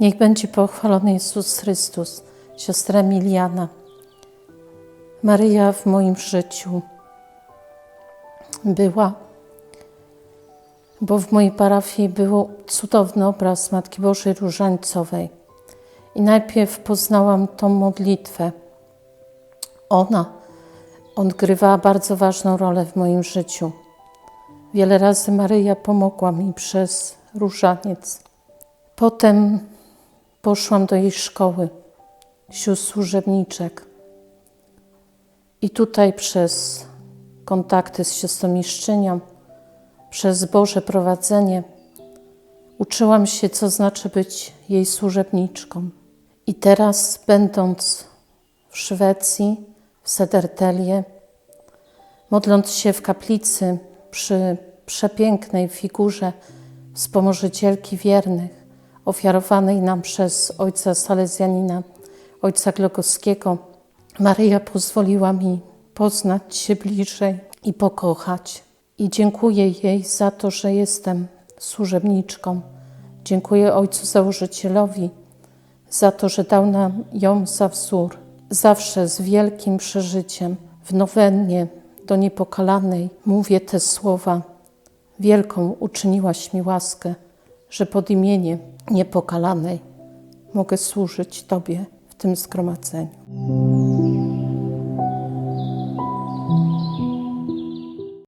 Niech będzie pochwalony Jezus Chrystus, siostra Emiliana. Maryja w moim życiu była, bo w mojej parafii był cudowny obraz Matki Bożej Różańcowej. I najpierw poznałam tą modlitwę. Ona odgrywała bardzo ważną rolę w moim życiu. Wiele razy Maryja pomogła mi przez różaniec. Potem poszłam do jej szkoły, sióstr służebniczek. I tutaj przez kontakty z siostrą przez Boże prowadzenie uczyłam się, co znaczy być jej służebniczką. I teraz, będąc w Szwecji, w Sedertelie, modląc się w kaplicy przy przepięknej figurze wspomożycielki wiernych, ofiarowanej nam przez ojca Salezjanina, ojca Glogowskiego, Maryja pozwoliła mi poznać się bliżej i pokochać. I dziękuję jej za to, że jestem służebniczką. Dziękuję ojcu założycielowi za to, że dał nam ją za wzór. Zawsze z wielkim przeżyciem w nowennie do niepokalanej mówię te słowa. Wielką uczyniłaś mi łaskę, że pod imieniem niepokalanej mogę służyć Tobie w tym zgromadzeniu.